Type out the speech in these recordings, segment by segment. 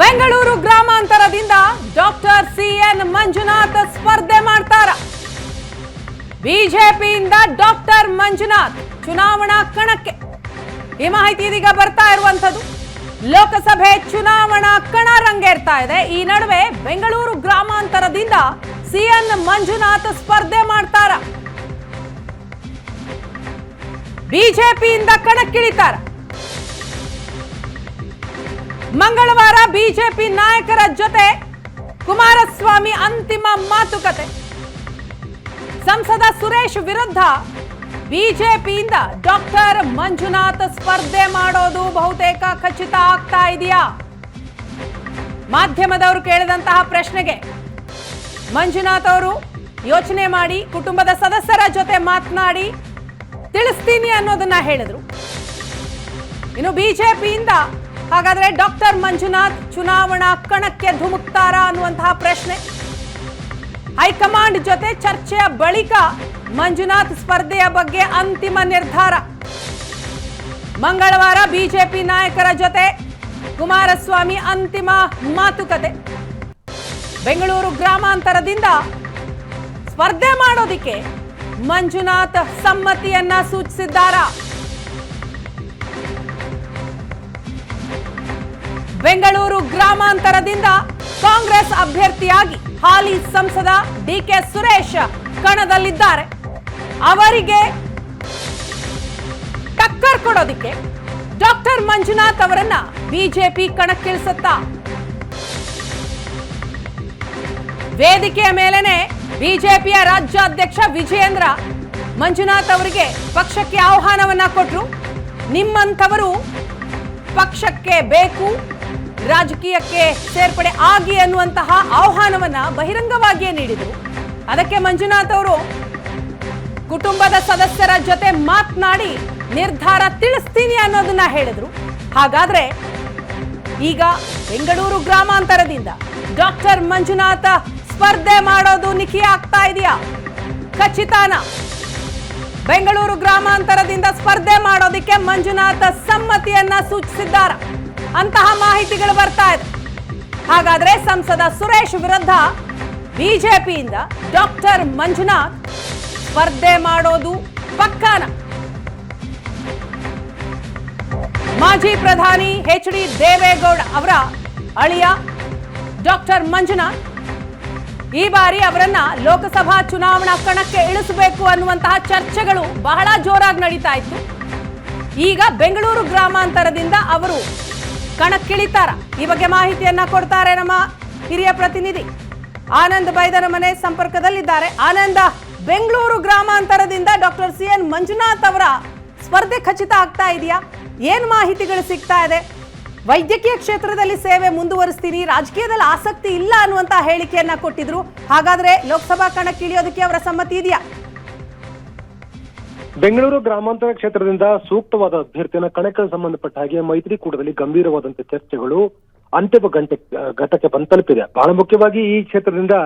ಬೆಂಗಳೂರು ಗ್ರಾಮಾಂತರದಿಂದ doctor C N Manjunath ಸ್ಪರ್ಧೆ ಮಾಡ್ತಾರ? ಬಿಜೆಪಿಯಿಂದ ಡಾಕ್ಟರ್ ಮಂಜುನಾಥ್ ಚುನಾವಣಾ ಕಣಕ್ಕೆ. ಈ ಮಾಹಿತಿ ಇದೀಗ ಬರ್ತಾ ಇರುವಂತದ್ದು ಲೋಕಸಭೆ ಚುನಾವಣಾ ಕಣ ರಂಗೇರ್ತಾ ಇದೆ. ಈ ನಡುವೆ ಬೆಂಗಳೂರು ಗ್ರಾಮಾಂತರದಿಂದ ಸಿಎನ್ ಮಂಜುನಾಥ್ ಸ್ಪರ್ಧೆ ಮಾಡ್ತಾರ? ಬಿಜೆಪಿಯಿಂದ ಕಣಕ್ಕಿಳಿತಾರ? ಮಂಗಳವಾರ ಬಿಜೆಪಿ ನಾಯಕರ ಜೊತೆ ಕುಮಾರಸ್ವಾಮಿ ಅಂತಿಮ ಮಾತುಕತೆ. ಸಂಸದ ಸುರೇಶ್ ವಿರುದ್ಧ ಬಿಜೆಪಿಯಿಂದ ಡಾಕ್ಟರ್ ಮಂಜುನಾಥ್ ಸ್ಪರ್ಧೆ ಮಾಡೋದು ಬಹುತೇಕ ಖಚಿತ ಆಗ್ತಾ ಇದೆಯಾ? ಮಾಧ್ಯಮದವರು ಕೇಳಿದಂತಹ ಪ್ರಶ್ನೆಗೆ ಮಂಜುನಾಥ್ ಅವರು ಯೋಚನೆ ಮಾಡಿ, ಕುಟುಂಬದ ಸದಸ್ಯರ ಜೊತೆ ಮಾತನಾಡಿ ತಿಳಿಸ್ತೀನಿ ಅನ್ನೋದನ್ನ ಹೇಳಿದ್ರು. ಇನ್ನು ಬಿಜೆಪಿಯಿಂದ ಹಾಗಾದ್ರೆ ಡಾಕ್ಟರ್ ಮಂಜುನಾಥ್ ಚುನಾವಣಾ ಕಣಕ್ಕೆ ಧುಮುಕ್ತಾರಾ ಅನ್ನುವಂತಹ ಪ್ರಶ್ನೆ. ಹೈಕಮಾಂಡ್ ಜೊತೆ ಚರ್ಚೆಯ ಬಳಿಕ ಮಂಜುನಾಥ್ ಸ್ಪರ್ಧೆಯ ಬಗ್ಗೆ ಅಂತಿಮ ನಿರ್ಧಾರ. ಮಂಗಳವಾರ ಬಿಜೆಪಿ ನಾಯಕರ ಜೊತೆ ಕುಮಾರಸ್ವಾಮಿ ಅಂತಿಮ ಮಾತುಕತೆ. ಬೆಂಗಳೂರು ಗ್ರಾಮಾಂತರದಿಂದ ಸ್ಪರ್ಧೆ ಮಾಡೋದಿಕ್ಕೆ ಮಂಜುನಾಥ್ ಸಮ್ಮತಿಯನ್ನ ಸೂಚಿಸಿದ್ದಾರಾ? ಬೆಂಗಳೂರು ಗ್ರಾಮಾಂತರದಿಂದ ಕಾಂಗ್ರೆಸ್ ಅಭ್ಯರ್ಥಿಯಾಗಿ ಹಾಲಿ ಸಂಸದ ಡಿಕೆ ಸುರೇಶ್ ಕಣದಲ್ಲಿದ್ದಾರೆ. ಅವರಿಗೆ ಟಕ್ಕರ್ ಕೊಡೋದಿಕ್ಕೆ ಡಾಕ್ಟರ್ ಮಂಜುನಾಥ್ ಅವರನ್ನ ಬಿಜೆಪಿ ಕಣಕ್ಕಿಳಿಸುತ್ತಾ ವೇದಿಕೆಯ ಮೇಲೆನೆ ಬಿಜೆಪಿಯ ರಾಜ್ಯಾಧ್ಯಕ್ಷ ವಿಜಯೇಂದ್ರ ಮಂಜುನಾಥ್ ಅವರಿಗೆ ಪಕ್ಷಕ್ಕೆ ಆಹ್ವಾನವನ್ನ ಕೊಟ್ರು. ನಿಮ್ಮಂಥವರು ಪಕ್ಷಕ್ಕೆ ಬೇಕು ರಾಜಕೀಯಕ್ಕೆ ಸೇರ್ಪಡೆ ಆಗಿ ಅನ್ನುವಂತಹ ಆಹ್ವಾನವನ್ನ ಬಹಿರಂಗವಾಗಿಯೇ ನೀಡಿದರು. ಅದಕ್ಕೆ ಮಂಜುನಾಥ್ ಅವರು ಕುಟುಂಬದ ಸದಸ್ಯರ ಜೊತೆ ಮಾತನಾಡಿ ನಿರ್ಧಾರ ತಿಳಿಸ್ತೀನಿ ಅನ್ನೋದನ್ನ ಹೇಳಿದ್ರು. ಹಾಗಾದ್ರೆ ಈಗ ಬೆಂಗಳೂರು ಗ್ರಾಮಾಂತರದಿಂದ ಡಾಕ್ಟರ್ ಮಂಜುನಾಥ ಸ್ಪರ್ಧೆ ಮಾಡೋದು ನಿಖಿ ಆಗ್ತಾ ಇದೆಯಾ? ಖಚಿತಾನ. ಬೆಂಗಳೂರು ಗ್ರಾಮಾಂತರದಿಂದ ಸ್ಪರ್ಧೆ ಮಾಡೋದಕ್ಕೆ ಮಂಜುನಾಥ ಸಮ್ಮತಿಯನ್ನ ಸೂಚಿಸಿದ್ದಾರೆ? ಅಂತಹ ಮಾಹಿತಿಗಳು ಬರ್ತಾ ಇದೆ. ಹಾಗಾದ್ರೆ ಸಂಸದ ಸುರೇಶ್ ವಿರುದ್ಧ ಬಿಜೆಪಿಯಿಂದ ಡಾಕ್ಟರ್ ಮಂಜುನಾಥ್ ಸ್ಪರ್ಧೆ ಮಾಡೋದು ಪಕ್ಕಾನ? ಮಾಜಿ ಪ್ರಧಾನಿ ಎಚ್ ಡಿ ದೇವೇಗೌಡ ಅವರ ಅಳಿಯ ಡಾಕ್ಟರ್ ಮಂಜುನಾಥ್ ಈ ಬಾರಿ ಅವರನ್ನ ಲೋಕಸಭಾ ಚುನಾವಣಾ ಕಣಕ್ಕೆ ಇಳಿಸಬೇಕು ಅನ್ನುವಂತಹ ಚರ್ಚೆಗಳು ಬಹಳ ಜೋರಾಗಿ ನಡೀತಾ ಇತ್ತು. ಈಗ ಬೆಂಗಳೂರು ಗ್ರಾಮಾಂತರದಿಂದ ಅವರು ಕಣಕ್ಕಿಳಿತಾರ. ಈ ಬಗ್ಗೆ ಮಾಹಿತಿಯನ್ನ ಕೊಡ್ತಾರೆ ನಮ್ಮ ಹಿರಿಯ ಪ್ರತಿನಿಧಿ. ಆನಂದ್ ಬೈದನ ಮನೆ ಸಂಪರ್ಕದಲ್ಲಿದ್ದಾರೆ. ಆನಂದ, ಬೆಂಗಳೂರು ಗ್ರಾಮಾಂತರದಿಂದ ಡಾಕ್ಟರ್ ಸಿ ಎನ್ ಮಂಜುನಾಥ್ ಅವರ ಸ್ಪರ್ಧೆ ಖಚಿತ ಆಗ್ತಾ ಇದೆಯಾ? ಏನು ಮಾಹಿತಿಗಳು ಸಿಗ್ತಾ ಇದೆ? ವೈದ್ಯಕೀಯ ಕ್ಷೇತ್ರದಲ್ಲಿ ಸೇವೆ ಮುಂದುವರಿಸ್ತೀನಿ, ರಾಜಕೀಯದಲ್ಲಿ ಆಸಕ್ತಿ ಇಲ್ಲ ಅನ್ನುವಂತ ಹೇಳಿಕೆಯನ್ನ ಕೊಟ್ಟಿದ್ರು. ಹಾಗಾದ್ರೆ ಲೋಕಸಭಾ ಕಣಕ್ಕಿಳಿಯೋದಕ್ಕೆ ಅವರ ಸಮ್ಮತಿ ಇದೆಯಾ? ಬೆಂಗಳೂರು ಗ್ರಾಮಾಂತರ ಕ್ಷೇತ್ರದಿಂದ ಸೂಕ್ತವಾದ ಅಭ್ಯರ್ಥಿಯನ್ನ ಕಣಕ್ಕೆ ಸಂಬಂಧಪಟ್ಟ ಹಾಗೆ ಮೈತ್ರಿಕೂಟದಲ್ಲಿ ಗಂಭೀರವಾದಂತಹ ಚರ್ಚೆಗಳು ಅಂತಿಮ ಗಂಟೆ ಘಟ್ಟಕ್ಕೆ ಬಂದು ತಲುಪಿದೆ. ಬಹಳ ಮುಖ್ಯವಾಗಿ ಈ ಕ್ಷೇತ್ರದಿಂದ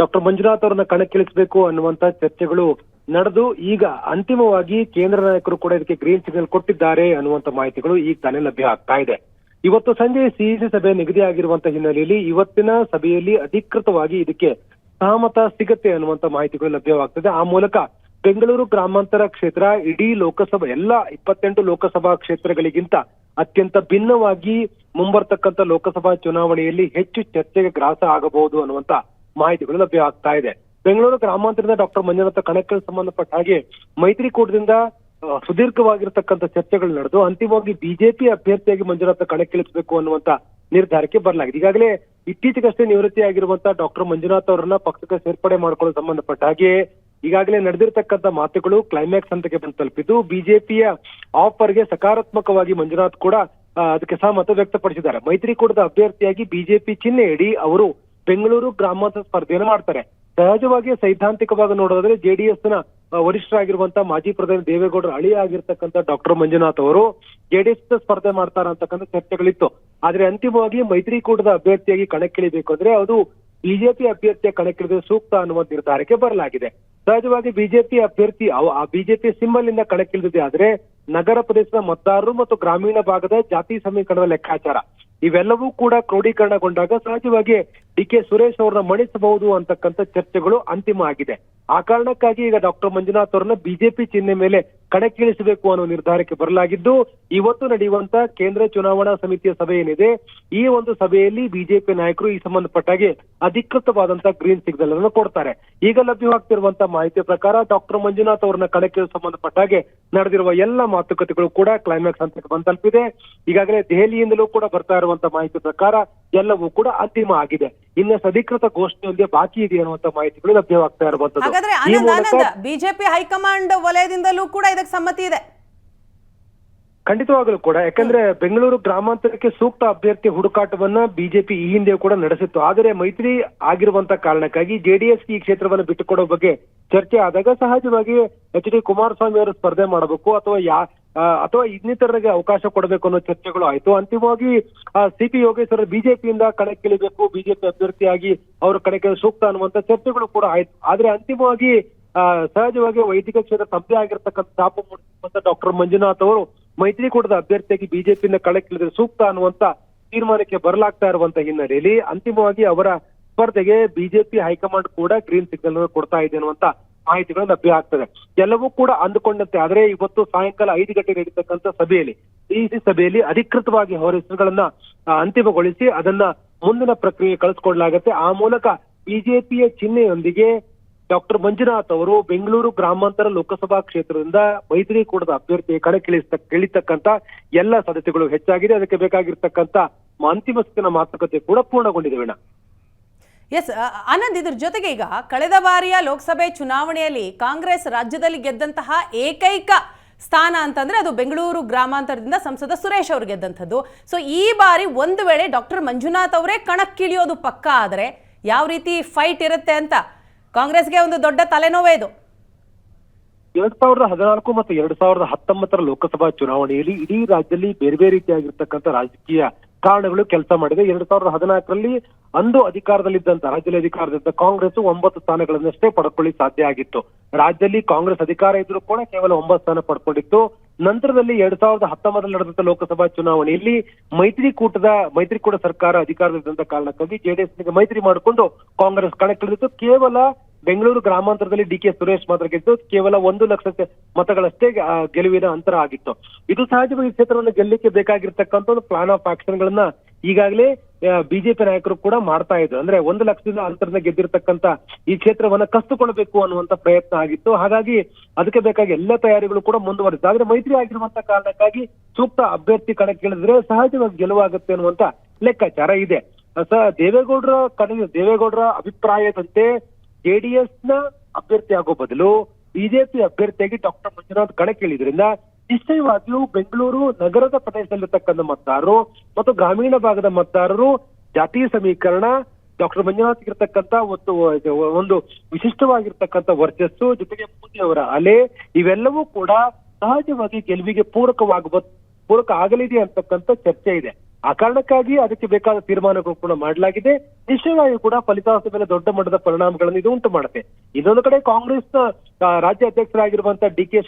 ಡಾಕ್ಟರ್ ಮಂಜುನಾಥ್ ಅವರನ್ನ ಕಣಕ್ಕಿಳಿಸಬೇಕು ಅನ್ನುವಂತ ಚರ್ಚೆಗಳು ನಡೆದು ಈಗ ಅಂತಿಮವಾಗಿ ಕೇಂದ್ರ ನಾಯಕರು ಕೂಡ ಇದಕ್ಕೆ ಗ್ರೀನ್ ಸಿಗ್ನಲ್ ಕೊಟ್ಟಿದ್ದಾರೆ ಅನ್ನುವಂತ ಮಾಹಿತಿಗಳು ಈಗ ತಾನೇ ಲಭ್ಯ ಆಗ್ತಾ ಇದೆ. ಇವತ್ತು ಸಂಜೆ ಸಿಇಸಿ ಸಭೆ ನಿಗದಿಯಾಗಿರುವಂತಹ ಹಿನ್ನೆಲೆಯಲ್ಲಿ ಇವತ್ತಿನ ಸಭೆಯಲ್ಲಿ ಅಧಿಕೃತವಾಗಿ ಇದಕ್ಕೆ ಸಹಮತ ಸಿಗತ್ತೆ ಅನ್ನುವಂತ ಮಾಹಿತಿಗಳು ಲಭ್ಯವಾಗ್ತದೆ. ಆ ಮೂಲಕ ಬೆಂಗಳೂರು ಗ್ರಾಮಾಂತರ ಕ್ಷೇತ್ರ, ಇಡೀ ಲೋಕಸಭಾ, ಎಲ್ಲ ಇಪ್ಪತ್ತೆಂಟು ಲೋಕಸಭಾ ಕ್ಷೇತ್ರಗಳಿಗಿಂತ ಅತ್ಯಂತ ಭಿನ್ನವಾಗಿ ಮುಂಬರ್ತಕ್ಕಂಥ ಲೋಕಸಭಾ ಚುನಾವಣೆಯಲ್ಲಿ ಹೆಚ್ಚು ಚರ್ಚೆಗೆ ಗ್ರಾಸ ಆಗಬಹುದು ಅನ್ನುವಂತ ಮಾಹಿತಿಗಳು ಲಭ್ಯ ಆಗ್ತಾ ಇದೆ. ಬೆಂಗಳೂರು ಗ್ರಾಮಾಂತರದ ಡಾಕ್ಟರ್ ಮಂಜುನಾಥ ಕಣಕ್ಕೆ ಸಂಬಂಧಪಟ್ಟ ಹಾಗೆ ಮೈತ್ರಿಕೂಟದಿಂದ ಸುದೀರ್ಘವಾಗಿರ್ತಕ್ಕಂಥ ಚರ್ಚೆಗಳು ನಡೆದು ಅಂತಿಮವಾಗಿ ಬಿಜೆಪಿ ಅಭ್ಯರ್ಥಿಯಾಗಿ ಮಂಜುನಾಥ ಕಣಕ್ಕಿಳಿಸಬೇಕು ಅನ್ನುವಂತ ನಿರ್ಧಾರಕ್ಕೆ ಬರಲಾಗಿದೆ. ಈಗಾಗಲೇ ಇತ್ತೀಚೆಗಷ್ಟೇ ನಿವೃತ್ತಿಯಾಗಿರುವಂತಹ ಡಾಕ್ಟರ್ ಮಂಜುನಾಥ್ ಅವರನ್ನ ಪಕ್ಷಕ್ಕೆ ಸೇರ್ಪಡೆ ಮಾಡ್ಕೊಳ್ಳೋ ಸಂಬಂಧಪಟ್ಟ ಹಾಗೆ ಈಗಾಗಲೇ ನಡೆದಿರ್ತಕ್ಕಂಥ ಮಾತುಗಳು ಕ್ಲೈಮ್ಯಾಕ್ಸ್ ಹಂತಕ್ಕೆ ಬಂದು ತಲುಪಿದ್ದು, ಬಿಜೆಪಿಯ ಆಫರ್ಗೆ ಸಕಾರಾತ್ಮಕವಾಗಿ ಮಂಜುನಾಥ್ ಕೂಡ ಅದಕ್ಕೆ ಸಹಮತ ವ್ಯಕ್ತಪಡಿಸಿದ್ದಾರೆ. ಮೈತ್ರಿಕೂಟದ ಅಭ್ಯರ್ಥಿಯಾಗಿ ಬಿಜೆಪಿ ಚಿಹ್ನೆಯಡಿ ಅವರು ಬೆಂಗಳೂರು ಗ್ರಾಮಾಂತರ ಸ್ಪರ್ಧೆಯನ್ನು ಮಾಡ್ತಾರೆ. ಸಹಜವಾಗಿ ಸೈದ್ಧಾಂತಿಕವಾಗಿ ನೋಡೋದಾದ್ರೆ ಜೆಡಿಎಸ್ನ ವರಿಷ್ಠರಾಗಿರುವಂತಹ ವರಿಷ್ಠರಾಗಿರುವಂತ ಮಾಜಿ ಪ್ರಧಾನಿ ದೇವೇಗೌಡರ ಅಳಿಯ ಆಗಿರ್ತಕ್ಕಂಥ ಡಾಕ್ಟರ್ ಮಂಜುನಾಥ್ ಅವರು ಜೆಡಿಎಸ್ ಸ್ಪರ್ಧೆ ಮಾಡ್ತಾರ ಅಂತಕ್ಕಂಥ ಚರ್ಚೆಗಳಿತ್ತು. ಆದ್ರೆ ಅಂತಿಮವಾಗಿ ಮೈತ್ರಿಕೂಟದ ಅಭ್ಯರ್ಥಿಯಾಗಿ ಕಣಕ್ಕಿಳಿಬೇಕು ಅಂದ್ರೆ ಅದು ಬಿಜೆಪಿ ಅಭ್ಯರ್ಥಿಯ ಕಣಕ್ಕಿಳಿದ್ರೆ ಸೂಕ್ತ ಅನ್ನುವ ನಿರ್ಧಾರಕ್ಕೆ ಬರಲಾಗಿದೆ. ಸಹಜವಾಗಿ ಬಿಜೆಪಿ ಅಭ್ಯರ್ಥಿ ಆ ಬಿಜೆಪಿ ಸಿಂಬಲ್ ಇಂದ ಕಣಕ್ಕಿಳಿದಿದೆ. ಆದ್ರೆ ನಗರ ಪ್ರದೇಶದ ಮತದಾರರು ಮತ್ತು ಗ್ರಾಮೀಣ ಭಾಗದ ಜಾತಿ ಸಮೀಕರಣದ ಲೆಕ್ಕಾಚಾರ, ಇವೆಲ್ಲವೂ ಕೂಡ ಕ್ರೋಢೀಕರಣಗೊಂಡಾಗ ಸಹಜವಾಗಿ ಡಿ ಕೆ ಸುರೇಶ್ ಅವರನ್ನ ಮಣಿಸಬಹುದು ಅಂತಕ್ಕಂಥ ಚರ್ಚೆಗಳು ಅಂತಿಮ ಆಗಿದೆ. ಆ ಕಾರಣಕ್ಕಾಗಿ ಈಗ ಡಾಕ್ಟರ್ ಮಂಜುನಾಥ್ ಅವರನ್ನ ಬಿಜೆಪಿ ಚಿಹ್ನೆ ಮೇಲೆ ಕಣಕ್ಕಿಳಿಸಬೇಕು ಅನ್ನೋ ನಿರ್ಧಾರಕ್ಕೆ ಬರಲಾಗಿದ್ದು, ಇವತ್ತು ನಡೆಯುವಂತ ಕೇಂದ್ರ ಚುನಾವಣಾ ಸಮಿತಿಯ ಸಭೆ ಏನಿದೆ, ಈ ಒಂದು ಸಭೆಯಲ್ಲಿ ಬಿಜೆಪಿ ನಾಯಕರು ಈ ಸಂಬಂಧಪಟ್ಟಾಗಿ ಅಧಿಕೃತವಾದಂತಹ ಗ್ರೀನ್ ಸಿಗ್ನಲ್ ಅನ್ನು ಕೊಡ್ತಾರೆ. ಈಗ ಲಭ್ಯವಾಗ್ತಿರುವಂತಹ ಮಾಹಿತಿ ಪ್ರಕಾರ ಡಾಕ್ಟರ್ ಮಂಜುನಾಥ್ ಅವರನ್ನ ಕಣಕ್ಕೆ ಸಂಬಂಧಪಟ್ಟಾಗೆ ನಡೆದಿರುವ ಎಲ್ಲ ಮಾತುಕತೆಗಳು ಕೂಡ ಕ್ಲೈಮ್ಯಾಕ್ಸ್ ಹಂತಕ್ಕೆ ಬಂದ್ ತಲುಪಿದೆ ಈಗಾಗಲೇ ದೆಹಲಿಯಿಂದಲೂ ಕೂಡ ಬರ್ತಾ ಇರುವಂತಹ ಮಾಹಿತಿ ಪ್ರಕಾರ ಎಲ್ಲವೂ ಕೂಡ ಅಂತಿಮ ಆಗಿದೆ. ಇನ್ನು ಸದೀಕೃತ ಗೋಷ್ಠಿಯೊಂದಿಗೆ ಬಾಕಿ ಇದೆ ಅನ್ನುವಂತ ಮಾಹಿತಿಗಳು ಲಭ್ಯವಾಗ್ತಾ ಇರುವಂತದ್ದು ಬಿಜೆಪಿ ಹೈಕಮಾಂಡ್ ವಲಯದಿಂದಲೂ ಕೂಡ ಇದಕ್ಕೆ ಸಮ್ಮತಿ ಇದೆ? ಖಂಡಿತವಾಗಲೂ ಕೂಡ. ಯಾಕಂದ್ರೆ ಬೆಂಗಳೂರು ಗ್ರಾಮಾಂತರಕ್ಕೆ ಸೂಕ್ತ ಅಭ್ಯರ್ಥಿ ಹುಡುಕಾಟವನ್ನ ಬಿಜೆಪಿ ಈ ಹಿಂದೆ ಕೂಡ ನಡೆಸಿತ್ತು. ಆದರೆ ಮೈತ್ರಿ ಆಗಿರುವಂತ ಕಾರಣಕ್ಕಾಗಿ ಜೆಡಿಎಸ್ ಈ ಕ್ಷೇತ್ರವನ್ನು ಬಿಟ್ಟುಕೊಡೋ ಬಗ್ಗೆ ಚರ್ಚೆ ಆದಾಗ ಸಹಜವಾಗಿ ಎಚ್ ಡಿ ಕುಮಾರಸ್ವಾಮಿ ಅವರು ಸ್ಪರ್ಧೆ ಮಾಡಬೇಕು ಅಥವಾ ಯಾ ಅಥವಾ ಇನ್ನಿತರರಿಗೆ ಅವಕಾಶ ಕೊಡಬೇಕು ಅನ್ನೋ ಚರ್ಚೆಗಳು ಆಯ್ತು. ಅಂತಿಮವಾಗಿ ಸಿ ಪಿ ಯೋಗೇಶ್ವರ ಬಿಜೆಪಿಯಿಂದ ಕಣಕ್ಕಿಳಿಬೇಕು ಬಿಜೆಪಿ ಅಭ್ಯರ್ಥಿಯಾಗಿ ಅವರು ಕಣಕ್ಕೆ ಸೂಕ್ತ ಅನ್ನುವಂತ ಚರ್ಚೆಗಳು ಕೂಡ ಆಯ್ತು. ಆದ್ರೆ ಅಂತಿಮವಾಗಿ ಸಹಜವಾಗಿ ವೈದಿಕ ಕ್ಷೇತ್ರ ತಮ್ಮದೇ ಆಗಿರ್ತಕ್ಕಂಥ ತಾಪ ಮೂಡಿಸಿರುವಂತ ಡಾಕ್ಟರ್ ಮಂಜುನಾಥ್ ಅವರು ಮೈತ್ರಿಕೂಟದ ಅಭ್ಯರ್ಥಿಯಾಗಿ ಬಿಜೆಪಿಯಿಂದ ಕಣಕ್ಕಿಳಿದ್ರೆ ಸೂಕ್ತ ಅನ್ನುವಂತ ತೀರ್ಮಾನಕ್ಕೆ ಬರಲಾಗ್ತಾ ಇರುವಂತ ಹಿನ್ನೆಲೆಯಲ್ಲಿ ಅಂತಿಮವಾಗಿ ಅವರ ಸ್ಪರ್ಧೆಗೆ ಬಿಜೆಪಿ ಹೈಕಮಾಂಡ್ ಕೂಡ ಗ್ರೀನ್ ಸಿಗ್ನಲ್ ಕೊಡ್ತಾ ಇದೆ ಅನ್ನುವಂತ ಮಾಹಿತಿಗಳು ಲಭ್ಯ ಆಗ್ತದೆ. ಎಲ್ಲವೂ ಕೂಡ ಅಂದುಕೊಂಡಂತೆ. ಆದರೆ ಇವತ್ತು ಸಾಯಂಕಾಲ ಐದು ಗಂಟೆ ನಡೀತಕ್ಕಂಥ ಸಭೆಯಲ್ಲಿ ಈ ಸಭೆಯಲ್ಲಿ ಅಧಿಕೃತವಾಗಿ ಅವರ ಹೆಸರುಗಳನ್ನ ಅಂತಿಮಗೊಳಿಸಿ ಅದನ್ನ ಮುಂದಿನ ಪ್ರಕ್ರಿಯೆ ಕಳಿಸ್ಕೊಡ್ಲಾಗತ್ತೆ. ಆ ಮೂಲಕ ಬಿಜೆಪಿಯ ಚಿಹ್ನೆಯೊಂದಿಗೆ ಡಾಕ್ಟರ್ ಮಂಜುನಾಥ್ ಅವರು ಬೆಂಗಳೂರು ಗ್ರಾಮಾಂತರ ಲೋಕಸಭಾ ಕ್ಷೇತ್ರದಿಂದ ಮೈತ್ರಿಕೂಟದ ಅಭ್ಯರ್ಥಿ ಕಣಕ್ಕಿಳಿಸ್ತ ಇಳಿತಕ್ಕಂತ ಎಲ್ಲ ಸಾಧ್ಯತೆಗಳು ಹೆಚ್ಚಾಗಿದೆ. ಅದಕ್ಕೆ ಬೇಕಾಗಿರ್ತಕ್ಕಂತ ಅಂತಿಮ ಸುತ್ತಿನ ಮಾತುಕತೆ ಕೂಡ ಪೂರ್ಣಗೊಂಡಿದೆ ವೀಣಾ. ಎಸ್ ಆನಂದ್, ಇದ್ರ ಜೊತೆಗೆ ಈಗ ಕಳೆದ ಬಾರಿಯ ಲೋಕಸಭೆ ಚುನಾವಣೆಯಲ್ಲಿ ಕಾಂಗ್ರೆಸ್ ರಾಜ್ಯದಲ್ಲಿ ಗೆದ್ದಂತಹ ಏಕೈಕ ಸ್ಥಾನ ಅಂತಂದ್ರೆ ಅದು ಬೆಂಗಳೂರು ಗ್ರಾಮಾಂತರದಿಂದ ಸಂಸದ ಸುರೇಶ್ ಅವರು ಗೆದ್ದಂಥದ್ದು. ಸೊ ಈ ಬಾರಿ ಒಂದು ವೇಳೆ ಡಾಕ್ಟರ್ ಮಂಜುನಾಥ್ ಅವರೇ ಕಣಕ್ಕಿಳಿಯೋದು ಪಕ್ಕ ಆದರೆ ಯಾವ ರೀತಿ ಫೈಟ್ ಇರುತ್ತೆ ಅಂತ ಕಾಂಗ್ರೆಸ್ಗೆ ಒಂದು ದೊಡ್ಡ ತಲೆನೋವೇ ಇದು. ಎರಡ್ ಸಾವಿರದ ಹದಿನಾಲ್ಕು ಮತ್ತು ಎರಡ್ ಸಾವಿರದ ಹತ್ತೊಂಬತ್ತರ ಲೋಕಸಭಾ ಚುನಾವಣೆಯಲ್ಲಿ ಇಡೀ ರಾಜ್ಯದಲ್ಲಿ ಬೇರೆ ಬೇರೆ ರೀತಿಯಾಗಿರ್ತಕ್ಕಂಥ ರಾಜಕೀಯ ಕಾರಣಗಳು ಕೆಲಸ ಮಾಡಿದೆ. ಎರಡ್ ಸಾವಿರದ ಹದಿನಾಲ್ಕರಲ್ಲಿ ಅಂದು ಅಧಿಕಾರದಲ್ಲಿದ್ದಂತ, ರಾಜ್ಯದಲ್ಲಿ ಅಧಿಕಾರದಿದ್ದ ಕಾಂಗ್ರೆಸ್ ಒಂಬತ್ತು ಸ್ಥಾನಗಳನ್ನಷ್ಟೇ ಪಡ್ಕೊಳ್ಳಿ ಸಾಧ್ಯ ಆಗಿತ್ತು. ರಾಜ್ಯದಲ್ಲಿ ಕಾಂಗ್ರೆಸ್ ಅಧಿಕಾರ ಇದ್ರೂ ಕೂಡ ಕೇವಲ ಒಂಬತ್ತು ಸ್ಥಾನ ಪಡ್ಕೊಂಡಿತ್ತು. ನಂತರದಲ್ಲಿ ಎರಡ್ ಸಾವಿರದ ಹತ್ತೊಂಬತ್ತರಲ್ಲಿ ನಡೆದಂತ ಲೋಕಸಭಾ ಚುನಾವಣೆಯಲ್ಲಿ ಮೈತ್ರಿಕೂಟದ ಮೈತ್ರಿಕೂಟ ಸರ್ಕಾರ ಅಧಿಕಾರದಲ್ಲಿದ್ದಂತ ಕಾರಣಕ್ಕಾಗಿ ಜೆಡಿಎಸ್ ಮೈತ್ರಿ ಮಾಡಿಕೊಂಡು ಕಾಂಗ್ರೆಸ್ ಕಣಕ್ಕಿಳಿದಿತ್ತು. ಕೇವಲ ಬೆಂಗಳೂರು ಗ್ರಾಮಾಂತರದಲ್ಲಿ ಡಿ ಕೆ ಸುರೇಶ್ ಮಾತ್ರ ಗೆದ್ದು ಕೇವಲ ಒಂದು ಲಕ್ಷ ಮತಗಳಷ್ಟೇ ಗೆಲುವಿನ ಅಂತರ ಆಗಿತ್ತು. ಇದು ಸಹಜವಾಗಿ ಈ ಕ್ಷೇತ್ರವನ್ನು ಗೆಲ್ಲಕ್ಕೆ ಬೇಕಾಗಿರ್ತಕ್ಕಂಥ ಒಂದು ಪ್ಲಾನ್ ಆಫ್ ಆಕ್ಷನ್ ಗಳನ್ನ ಈಗಾಗಲೇ ಬಿಜೆಪಿ ನಾಯಕರು ಕೂಡ ಮಾಡ್ತಾ ಇದ್ರು. ಅಂದ್ರೆ ಒಂದು ಲಕ್ಷದಿಂದ ಅಂತರದಿಂದ ಗೆದ್ದಿರತಕ್ಕಂತ ಈ ಕ್ಷೇತ್ರವನ್ನ ಕಸ್ತುಕೊಳ್ಬೇಕು ಅನ್ನುವಂತ ಪ್ರಯತ್ನ ಆಗಿತ್ತು. ಹಾಗಾಗಿ ಅದಕ್ಕೆ ಬೇಕಾಗಿ ಎಲ್ಲ ತಯಾರಿಗಳು ಕೂಡ ಮುಂದುವರೆದಿತ್ತು. ಆದ್ರೆ ಮೈತ್ರಿ ಆಗಿರುವಂತ ಕಾರಣಕ್ಕಾಗಿ ಸೂಕ್ತ ಅಭ್ಯರ್ಥಿ ಕಣಕ್ಕಿಳಿದ್ರೆ ಸಹಜವಾಗಿ ಗೆಲುವಾಗುತ್ತೆ ಅನ್ನುವಂತ ಲೆಕ್ಕಾಚಾರ ಇದೆ. ಸ, ದೇವೇಗೌಡರ ಕಣ, ದೇವೇಗೌಡರ ಅಭಿಪ್ರಾಯದಂತೆ ಜೆಡಿಎಸ್ನ ಅಭ್ಯರ್ಥಿ ಆಗೋ ಬದಲು ಬಿಜೆಪಿ ಅಭ್ಯರ್ಥಿಯಾಗಿ ಡಾಕ್ಟರ್ ಮಂಜುನಾಥ್ ಕಣಕ್ಕಿಳಿದ್ರಿಂದ ನಿಶ್ಚಯವಾಗಿಯೂ ಬೆಂಗಳೂರು ನಗರದ ಪ್ರದೇಶದಲ್ಲಿರ್ತಕ್ಕಂಥ ಮತದಾರರು ಮತ್ತು ಗ್ರಾಮೀಣ ಭಾಗದ ಮತದಾರರು ಜಾತಿ ಸಮೀಕರಣ, ಡಾಕ್ಟರ್ ಮಂಜುನಾಥ್ ಇರತಕ್ಕಂತ ಒಂದು ಒಂದು ವಿಶಿಷ್ಟವಾಗಿರ್ತಕ್ಕಂಥ ವರ್ಚಸ್ಸು, ಜೊತೆಗೆ ಮೋದಿಯವರ ಅಲೆ, ಇವೆಲ್ಲವೂ ಕೂಡ ಸಹಜವಾಗಿ ಗೆಲುವಿಗೆ ಪೂರಕವಾಗುವ, ಪೂರಕ ಆಗಲಿದೆ ಅಂತಕ್ಕಂಥ ಚರ್ಚೆ ಇದೆ. ಆ ಕಾರಣಕ್ಕಾಗಿ ಅದಕ್ಕೆ ಬೇಕಾದ ತೀರ್ಮಾನಗಳು ಕೂಡ ಮಾಡಲಾಗಿದೆ. ನಿಶ್ಚಯವಾಗಿ ಕೂಡ ಫಲಿತಾಂಶದ ಮೇಲೆ ದೊಡ್ಡ ಮಟ್ಟದ ಪರಿಣಾಮಗಳನ್ನು ಇದು ಉಂಟು ಮಾಡುತ್ತೆ. ಇನ್ನೊಂದು ಕಡೆ ಕಾಂಗ್ರೆಸ್ ರಾಜ್ಯ ಅಧ್ಯಕ್ಷರಾಗಿರುವಂತಹ ಡಿ ಕೆ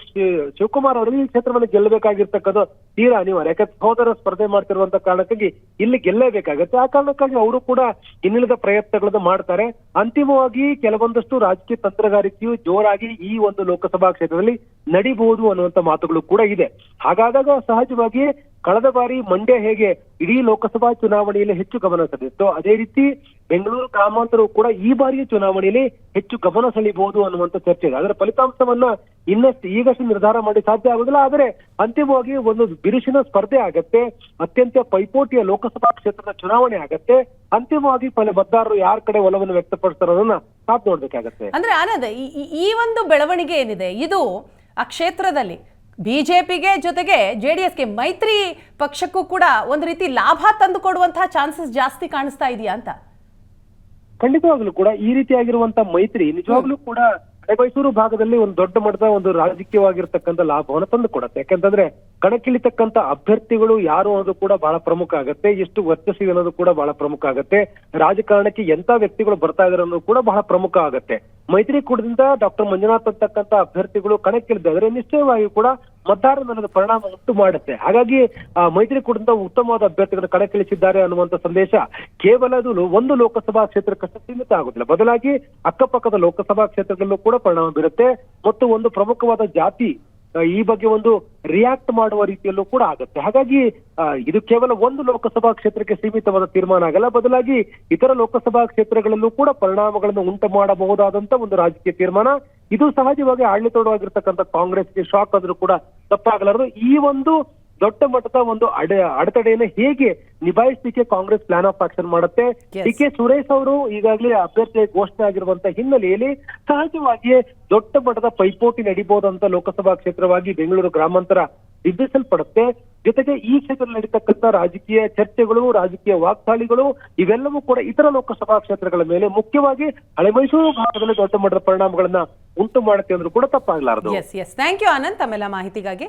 ಶಿವಕುಮಾರ್ ಅವರು ಈ ಕ್ಷೇತ್ರವನ್ನು ಗೆಲ್ಲಬೇಕಾಗಿರ್ತಕ್ಕದ್ದು ತೀರಾ ಅನಿವಾರ್ಯ. ಯಾಕಂದ್ರೆ ಸಹೋದರ ಸ್ಪರ್ಧೆ ಮಾಡ್ತಿರುವಂತಹ ಕಾರಣಕ್ಕಾಗಿ ಇಲ್ಲಿ ಗೆಲ್ಲಲೇಬೇಕಾಗುತ್ತೆ. ಆ ಕಾರಣಕ್ಕಾಗಿ ಅವರು ಕೂಡ ಇನ್ನಿಲ್ಲದ ಪ್ರಯತ್ನಗಳನ್ನು ಮಾಡ್ತಾರೆ. ಅಂತಿಮವಾಗಿ ಕೆಲವೊಂದಷ್ಟು ರಾಜಕೀಯ ತಂತ್ರಗಾರಿಕೆಯು ಜೋರಾಗಿ ಈ ಒಂದು ಲೋಕಸಭಾ ಕ್ಷೇತ್ರದಲ್ಲಿ ನಡಿಬಹುದು ಅನ್ನುವಂತ ಮಾತುಗಳು ಕೂಡ ಇದೆ. ಹಾಗಾದಾಗ ಸಹಜವಾಗಿ ಕಳೆದ ಬಾರಿ ಮಂಡ್ಯ ಹೇಗೆ ಇಡೀ ಲೋಕಸಭಾ ಚುನಾವಣೆಯಲ್ಲಿ ಹೆಚ್ಚು ಗಮನ ಸೆಳೆದಿತ್ತು ಅದೇ ರೀತಿ ಬೆಂಗಳೂರು ಗ್ರಾಮಾಂತರವು ಕೂಡ ಈ ಬಾರಿಯ ಚುನಾವಣೆಯಲ್ಲಿ ಹೆಚ್ಚು ಗಮನ ಸೆಳೆಯಬಹುದು ಅನ್ನುವಂತ ಚರ್ಚೆ ಇದೆ. ಅದರ ಫಲಿತಾಂಶವನ್ನ ಇನ್ನಷ್ಟು ಈಗಷ್ಟು ನಿರ್ಧಾರ ಮಾಡಿ ಸಾಧ್ಯ ಆಗುದಿಲ್ಲ. ಆದರೆ ಅಂತಿಮವಾಗಿ ಒಂದು ಬಿರುಸಿನ ಸ್ಪರ್ಧೆ ಆಗತ್ತೆ, ಅತ್ಯಂತ ಪೈಪೋಟಿಯ ಲೋಕಸಭಾ ಕ್ಷೇತ್ರದ ಚುನಾವಣೆ ಆಗತ್ತೆ, ಅಂತಿಮವಾಗಿ ಮತದಾರರು ಯಾರ ಕಡೆ ಒಲವನ್ನು ವ್ಯಕ್ತಪಡಿಸ್ತಾರೋದನ್ನ ಕಾದ್ ನೋಡ್ಬೇಕಾಗತ್ತೆ. ಅಂದ್ರೆ ಆನಂದ್ ಈ ಒಂದು ಬೆಳವಣಿಗೆ ಏನಿದೆ? ಇದು ಆ ಕ್ಷೇತ್ರದಲ್ಲಿ ಬಿಜೆಪಿಗೆ ಜೊತೆಗೆ ಜೆ ಡಿ ಎಸ್ಗೆ ಮೈತ್ರಿ ಪಕ್ಷಕ್ಕೂ ಕೂಡ ಒಂದು ರೀತಿ ಲಾಭ ತಂದು ಕೊಡುವಂತಹ ಚಾನ್ಸಸ್ ಜಾಸ್ತಿ ಕಾಣಿಸ್ತಾ ಇದೆಯಾ ಅಂತ? ಖಂಡಿತವಾಗ್ಲೂ ಕೂಡ ಈ ರೀತಿಯಾಗಿರುವಂತಹ ಮೈತ್ರಿ ನಿಜವಾಗ್ಲೂ ಕೂಡ ಮೈಸೂರು ಭಾಗದಲ್ಲಿ ಒಂದು ದೊಡ್ಡ ಮಟ್ಟದ ಒಂದು ರಾಜಕೀಯವಾಗಿರ್ತಕ್ಕಂಥ ಲಾಭವನ್ನು ತಂದು ಕೊಡುತ್ತೆ. ಯಾಕಂತಂದ್ರೆ ಕಣಕ್ಕಿಳಿತಕ್ಕಂಥ ಅಭ್ಯರ್ಥಿಗಳು ಯಾರು ಅನ್ನೋದು ಕೂಡ ಬಹಳ ಪ್ರಮುಖ ಆಗತ್ತೆ. ಎಷ್ಟು ವರ್ಚಸ್ಸಿದೆ ಅನ್ನೋದು ಕೂಡ ಬಹಳ ಪ್ರಮುಖ ಆಗತ್ತೆ. ರಾಜಕಾರಣಕ್ಕೆ ಎಂತ ವ್ಯಕ್ತಿಗಳು ಬರ್ತಾ ಇದಾರೆ ಅನ್ನೋದು ಕೂಡ ಬಹಳ ಪ್ರಮುಖ ಆಗತ್ತೆ. ಮೈತ್ರಿಕೂಟದಿಂದ ಡಾಕ್ಟರ್ ಮಂಜುನಾಥ್ ಅಂತಕ್ಕಂಥ ಅಭ್ಯರ್ಥಿಗಳು ಕಣಕ್ಕಿಳಿದಾದ್ರೆ ನಿಶ್ಚಯವಾಗಿ ಕೂಡ ಮತದಾರರ ಮೇಲೆ ಪರಿಣಾಮ ಉಂಟು ಮಾಡುತ್ತೆ. ಹಾಗಾಗಿ ಮೈತ್ರಿಕೂಟದಿಂದ ಉತ್ತಮವಾದ ಅಭ್ಯರ್ಥಿಗಳನ್ನು ಕಣಕ್ಕಿಳಿಸಿದ್ದಾರೆ ಅನ್ನುವಂತ ಸಂದೇಶ ಕೇವಲ ಅದು ಒಂದು ಲೋಕಸಭಾ ಕ್ಷೇತ್ರಕ್ಕಷ್ಟೇ ಸೀಮಿತ ಆಗುದಿಲ್ಲ. ಬದಲಾಗಿ ಅಕ್ಕಪಕ್ಕದ ಲೋಕಸಭಾ ಕ್ಷೇತ್ರಗಳಲ್ಲೂ ಕೂಡ ಪರಿಣಾಮ ಬೀರುತ್ತೆ. ಮತ್ತು ಒಂದು ಪ್ರಮುಖವಾದ ಜಾತಿ ಈ ಬಗ್ಗೆ ಒಂದು ರಿಯಾಕ್ಟ್ ಮಾಡುವ ರೀತಿಯಲ್ಲೂ ಕೂಡ ಆಗುತ್ತೆ. ಹಾಗಾಗಿ ಇದು ಕೇವಲ ಒಂದು ಲೋಕಸಭಾ ಕ್ಷೇತ್ರಕ್ಕೆ ಸೀಮಿತವಾದ ತೀರ್ಮಾನ ಆಗಲ್ಲ. ಬದಲಾಗಿ ಇತರ ಲೋಕಸಭಾ ಕ್ಷೇತ್ರಗಳಲ್ಲೂ ಕೂಡ ಪರಿಣಾಮಗಳನ್ನು ಉಂಟು ಮಾಡಬಹುದಾದಂತ ಒಂದು ರಾಜಕೀಯ ತೀರ್ಮಾನ. ಇದು ಸಹಜವಾಗಿ ಆಡಳಿತವಾಗಿರ್ತಕ್ಕಂಥ ಕಾಂಗ್ರೆಸ್ಗೆ ಶಾಕ್ ಆದರೂ ಕೂಡ ತಪ್ಪಾಗಲಾರದು. ಈ ಒಂದು ದೊಡ್ಡ ಮಟ್ಟದ ಒಂದು ಅಡೆ ಅಡೆತಡೆಯನ್ನು ಹೇಗೆ ನಿಭಾಯಿಸಲಿಕ್ಕೆ ಕಾಂಗ್ರೆಸ್ ಪ್ಲಾನ್ ಆಫ್ ಆಕ್ಷನ್ ಮಾಡುತ್ತೆ. ಡಿ ಕೆ ಸುರೇಶ್ ಅವರು ಈಗಾಗಲೇ ಅಭ್ಯರ್ಥಿ ಘೋಷಣೆ ಆಗಿರುವಂತಹ ಹಿನ್ನೆಲೆಯಲ್ಲಿ ಸಹಜವಾಗಿಯೇ ದೊಡ್ಡ ಮಟ್ಟದ ಪೈಪೋಟಿ ನಡೀಬಹುದಂತ ಲೋಕಸಭಾ ಕ್ಷೇತ್ರವಾಗಿ ಬೆಂಗಳೂರು ಗ್ರಾಮಾಂತರ ಬಿಂಬಿಸಲ್ಪಡುತ್ತೆ ಜೊತೆಗೆ ಈ ಕ್ಷೇತ್ರದಲ್ಲಿ ನಡೀತಕ್ಕಂಥ ರಾಜಕೀಯ ಚರ್ಚೆಗಳು ರಾಜಕೀಯ ವಾಗ್ದಾಳಿಗಳು ಇವೆಲ್ಲವೂ ಕೂಡ ಇತರ ಲೋಕಸಭಾ ಕ್ಷೇತ್ರಗಳ ಮೇಲೆ ಮುಖ್ಯವಾಗಿ ಹಳೆ ಮೈಸೂರು ಭಾಗದಲ್ಲಿ ದೊಡ್ಡ ಮಟ್ಟದ ಪರಿಣಾಮಗಳನ್ನ ಉಂಟು ಮಾಡುತ್ತೆ ಅಂದ್ರೂ ಕೂಡ ತಪ್ಪಾಗಲಾರದು. Yes yes thank you Anand ತಮ್ಮೆಲ್ಲ ಮಾಹಿತಿಗಾಗಿ